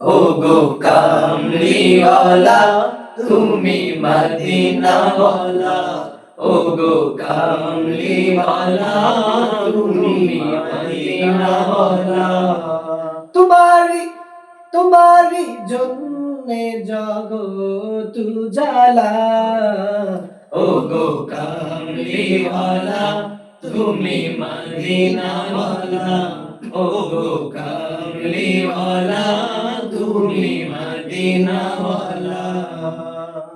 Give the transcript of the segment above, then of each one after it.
ও গো কামলিওয়ালা তুমি মদিনাওয়ালা। ও গো কামলিওয়ালা তুমি মদিনাওয়ালা। তোমারি তোমারি জন্যে জগত জালা ও গো কামলিওয়ালা তুমি মদিনাওয়ালা। ও গো কামলিওয়ালা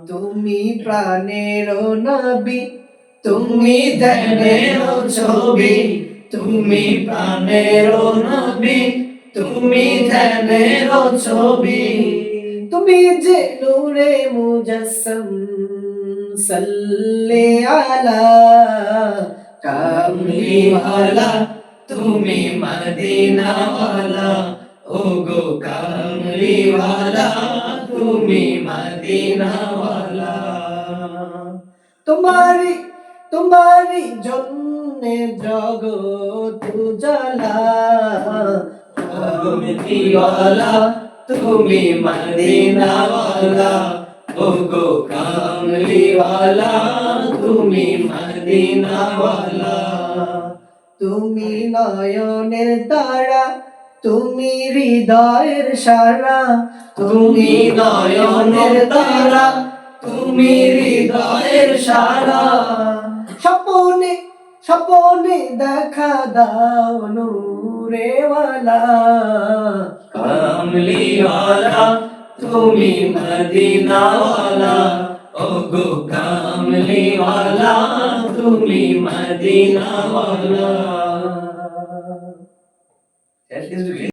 তুমি প্রাণের নবী, তুমি ধ্যানের ছবি, তুমি প্রাণের নবী, তুমি ধ্যানের ছবি। তুমি যে নূরে মুজাসম, সাল্লে আলা কামলিওয়ালা। তুমি মদিনাওয়ালা ও গো কামলিওয়ালা। তুমি মদিনাওয়ালা। তোমারি তোমারি জন্যে জগত জালা কামলিওয়ালা তুমি মদিনাওয়ালা ও গো কামলিওয়ালা তুমি মদিনাওয়ালা। তুমি নয়নের তারা তুমি হৃদয়ের সারা। তুমি নয়নের তারা তুমি হৃদয়ের সারা। স্বপনে স্বপনে দেখা দাও নূরেওয়ালা। কামলিওয়ালা তুমি মদিনাওয়ালা। ও গো কামলিওয়ালা তুমি মদিনাওয়ালা।